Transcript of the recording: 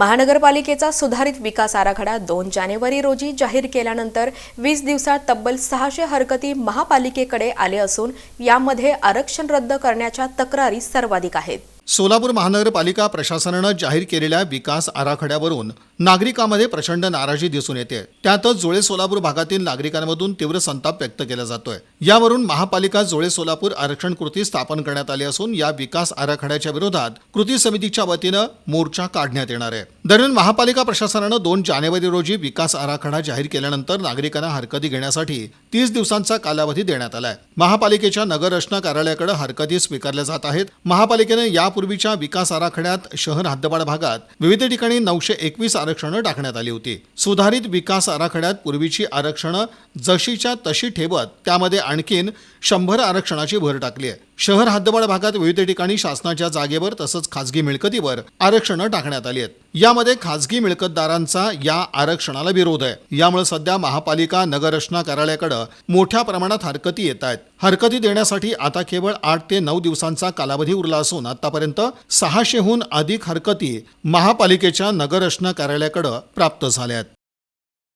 महानगरपालिकेचा सुधारित विकास आराखडा दोन जानेवारी रोजी जाहीर केल्यानंतर वीस दिवसात तब्बल सहाशे हरकती महापालिकेकडे आले असून यामध्ये आरक्षण रद्द करण्याच्या तक्रारी सर्वाधिक आहेत. सोलापूर महानगरपालिका प्रशासनानं जाहीर केलेल्या विकास आराखड्यावरून नागरिकांमध्ये प्रचंड नाराजी दिसून येते. त्यातच जोळे सोलापूर भागातील नागरिकांमधून तीव्र संताप व्यक्त केला जातोय. यावरून महापालिका जोळे सोलापूर आरक्षण कृती स्थापन करण्यात आली असून या विकास आराखड्याच्या विरोधात कृती समितीच्या वतीनं मोर्चा काढण्यात येणार आहे. दरम्यान महापालिका प्रशासनानं दोन जानेवारी रोजी विकास आराखडा जाहीर केल्यानंतर नागरिकांना हरकती घेण्यासाठी तीस दिवसांचा कालावधी देण्यात आलाय. महापालिकेच्या नगर रचना कार्यालयाकडे हरकती स्वीकारल्या जात आहेत. महापालिकेने यापूर्वीच्या विकास आराखड्यात शहर हद्दपाड भागात विविध ठिकाणी नऊशे एकवीस आरक्षणं टाकण्यात आली होती. सुधारित विकास आराखड्यात पूर्वीची आरक्षणं जशीच्या तशी ठेवत त्यामध्ये आणखीन शंभर आरक्षणाची भर टाकली आहे. शहर हद्दपाड भागात विविध ठिकाणी शासनाच्या जागेवर तसंच खासगी मिळकतीवर आरक्षणं टाकण्यात आली आहेत. यामध्ये खाजगी मिळकतदारांचा या आरक्षणाला विरोध आहे. यामुळे सध्या महापालिका नगररचना कार्यालयाकडे मोठ्या प्रमाणात हरकती येत आहेत. हरकती देण्यासाठी आता केवळ आठ ते नऊ दिवसांचा कालावधी उरला असून आतापर्यंत सहाशेहून अधिक हरकती महापालिकेच्या नगररचना कार्यालयाकडे प्राप्त झाल्या आहेत.